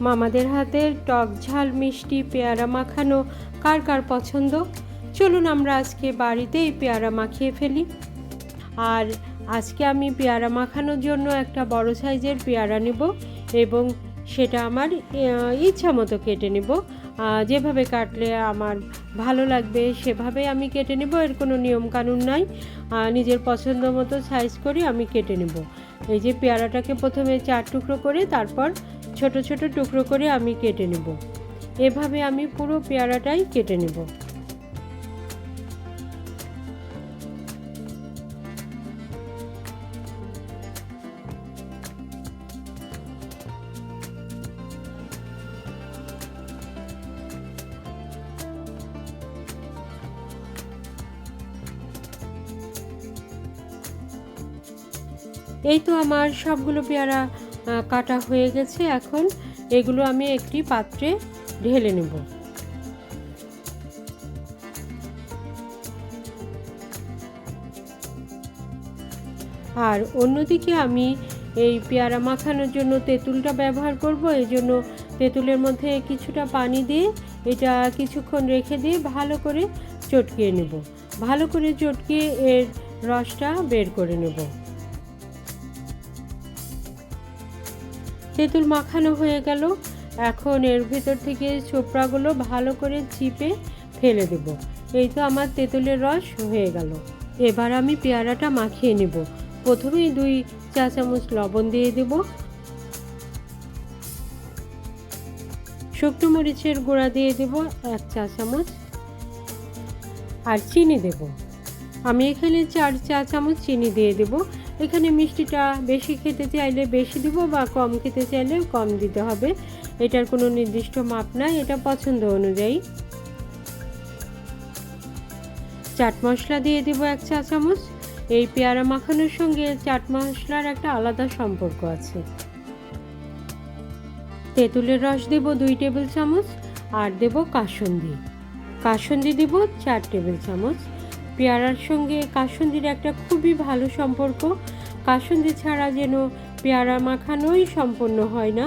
মামাদের হাতের টক ঝাল, মিষ্টি, পেয়ারা মাখানো কার কার পছন্দ? চলুন আমরা আজকে বাড়িতেই পেয়ারা মাখিয়ে ফেলি। আর আজকে আমি পেয়ারা মাখানোর জন্য একটা বড় সাইজের পেয়ারা নেব এবং সেটা আমার ইচ্ছা মতো কেটে নেব। যেভাবে কাটলে আমার ভালো লাগবে সেভাবে আমি কেটে নেব, এর কোনো নিয়মকানুন নাই। নিজের পছন্দ মতো সাইজ করে আমি কেটে নেব। এই যে পেয়ারাটাকে প্রথমে চার টুকরো করে তারপর ছোট ছোট টুকরো করে আমি কেটে নেব। এভাবে আমি পুরো পেয়ারাটাই কেটে নেব। এই তো আমার সবগুলো পেয়ারা কাটা হয়ে গেছে। এখন এগুলো আমি একটি পাত্রে ঢেলে নেব। আর অন্যদিকে আমি এই পেয়ারা মাখানোর জন্য তেঁতুলটা ব্যবহার করব। এই জন্য তেঁতুলের মধ্যে কিছুটা পানি দিয়ে এটা কিছুক্ষণ রেখে দিয়ে ভালো করে চটকিয়ে নেব। ভালো করে চটকিয়ে এর রসটা বের করে নেব। তেঁতুল মাখানো হয়ে গেল। এখন এর ভেতর থেকে চোপড়াগুলো ভালো করে চিপে ফেলে দেব। এই তো আমার তেঁতুলের রস হয়ে গেল। এবার আমি পেয়ারাটা মাখিয়ে নেব। প্রথমেই দুই চা চামচ লবণ দিয়ে দেব। শুকনো মরিচের গুঁড়া দিয়ে দেব এক চা চামচ। আর চিনি দেব। আমি এখানে চার চা চামচ চিনি দিয়ে দেব। এখানে মিষ্টিটা বেশি খেতে চাইলে বেশি দিব বা কম খেতে চাইলে কম দিতে হবে। এটার কোনো নির্দিষ্ট মাপ নাই, এটা পছন্দ অনুযায়ী। চাট মশলা দিয়ে দেব এক চা চামচ। এই পেয়ারা মাখানোর সঙ্গে চাট মশলার একটা আলাদা সম্পর্ক আছে। তেঁতুলের রস দেব দুই টেবিল চামচ আর দেব কাসুন্দি। কাসুন্দি দেব চার টেবিল চামচ। পেয়ারার সঙ্গে কাসুন্দির একটা খুবই ভালো সম্পর্ক। কাসুন্দি ছাড়া যেন পেয়ারা মাখানোই সম্পন্ন হয় না।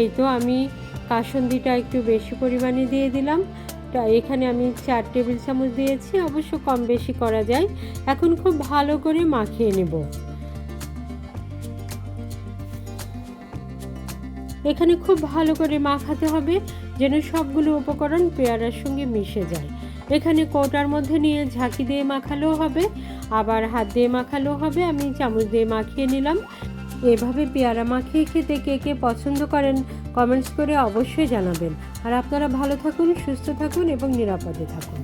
এই তো আমি কাসুন্দিটা একটু বেশি পরিমাণে দিয়ে দিলাম। এখানে আমি চার টেবিল চামচ দিয়েছি, অবশ্য কম বেশি করা যায়। এখন খুব ভালো করে মাখিয়ে নেব। এখানে খুব ভালো করে মাখাতে হবে, যেন সবগুলো উপকরণ পেয়ারার সঙ্গে মিশে যায়। এখানে কৌটার মধ্যে নিয়ে ঝাঁকি দিয়ে মাখালেও হবে, আবার হাত দিয়ে মাখালেও হবে। আমি চামচ দিয়ে মাখিয়ে নিলাম। এভাবে পেয়ারা মাখিয়ে খেতে কে কে পছন্দ করেন কমেন্টস করে অবশ্যই জানাবেন। আর আপনারা ভালো থাকুন, সুস্থ থাকুন এবং নিরাপদে থাকুন।